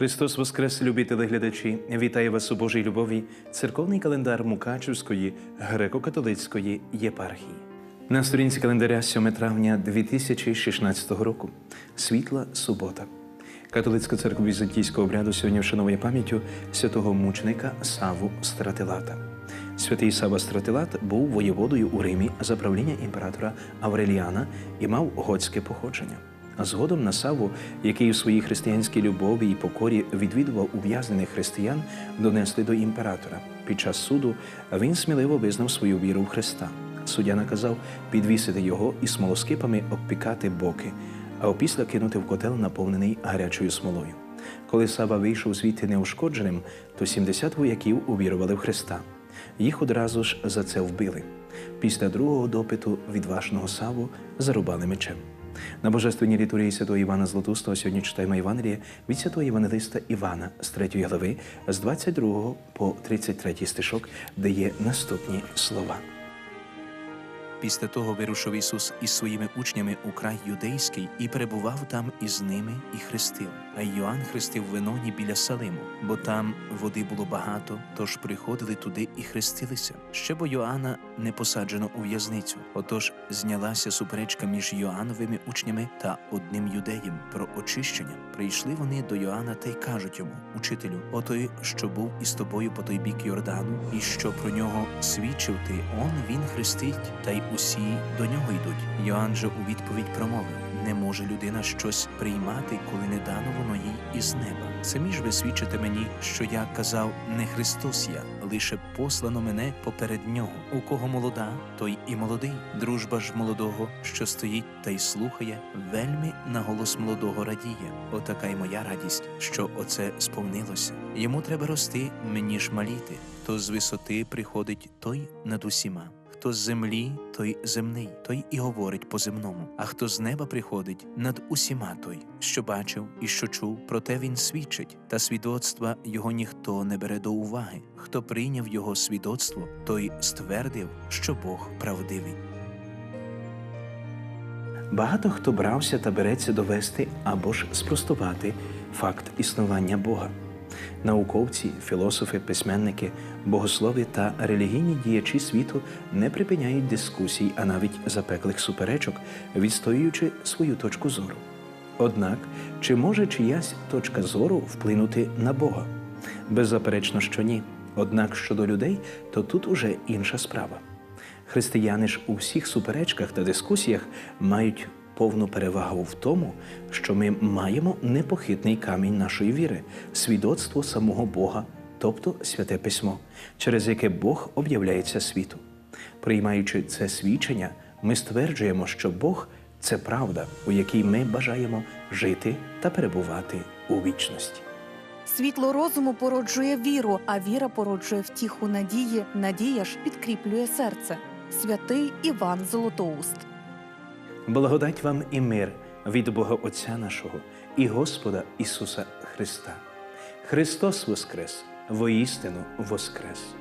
Христос Воскрес, любі телеглядачі! Вітаю вас у Божій любові, церковний календар Мукачівської греко-католицької єпархії. На сторінці календаря 7 травня 2016 року. Світла субота. Католицька церква візантійського обряду сьогодні вшановує пам'яттю святого мученика Саву Стратилата. Святий Сава Стратилат був воєводою у Римі за правління імператора Авреліана і мав готське походження. А згодом на Саву, який у своїй християнській любові і покорі відвідував ув'язнених християн, донесли до імператора. Під час суду він сміливо визнав свою віру в Христа. Суддя наказав підвісити його і смолоскипами обпікати боки, а опісля кинути в котел, наповнений гарячою смолою. Коли Сава вийшов звідти неушкодженим, то 70 вояків увірували в Христа. Їх одразу ж за це вбили. Після другого допиту відважного Саву зарубали мечем. На божественній літургії святого Івана Златустого сьогодні читаємо Євангеліє від святого Євангелиста Івана з 3 глави, з 22 по 33 стишок, де є наступні слова. Після того вирушив Ісус із своїми учнями у край юдейський і перебував там із ними і хрестив. А Йоанн хрестив в Еноні біля Салиму, бо там води було багато, тож приходили туди і хрестилися. Ще бо Йоанна не посаджено у в'язницю. Отож знялася суперечка між Йоанновими учнями та одним юдеєм про очищення. Прийшли вони до Йоанна та й кажуть йому: Учителю, отой, що був із тобою по той бік Йордану, і що про нього свідчив ти, он він хрестить, та й усі до нього йдуть. Йоанн же у відповідь промовив: Не може людина щось приймати, коли не дано воно їй із неба. Самі ж ви свідчите мені, що я казав не Христос я, лише послано мене поперед нього. У кого молода, той і молодий. Дружба ж молодого, що стоїть та й слухає, вельми на голос молодого радіє. Отака й моя радість, що оце сповнилося. Йому треба рости, мені ж маліти. То з висоти приходить той над усіма. Хто з землі, той земний, той і говорить по земному. А хто з неба приходить над усіма той, що бачив і що чув, проте він свідчить, та свідоцтва його ніхто не бере до уваги. Хто прийняв його свідоцтво, той ствердив, що Бог правдивий. Багато хто брався та береться довести або ж спростувати факт існування Бога. Науковці, філософи, письменники, богослови та релігійні діячі світу не припиняють дискусій, а навіть запеклих суперечок, відстоюючи свою точку зору. Однак, чи може чиясь точка зору вплинути на Бога? Беззаперечно, що ні. Однак щодо людей, то тут уже інша справа. Християни ж у всіх суперечках та дискусіях мають повну перевагу в тому, що ми маємо непохитний камінь нашої віри, свідоцтво самого Бога, тобто святе письмо, через яке Бог об'являється світу. Приймаючи це свідчення, ми стверджуємо, що Бог це правда, у якій ми бажаємо жити та перебувати у вічності. Світло розуму породжує віру, а віра породжує втіху надії, надія ж підкріплює серце. Святий Іван Золотоуст. Благодать вам і мир від Бога Отця нашого і Господа Ісуса Христа. Христос Воскрес, воістину Воскрес!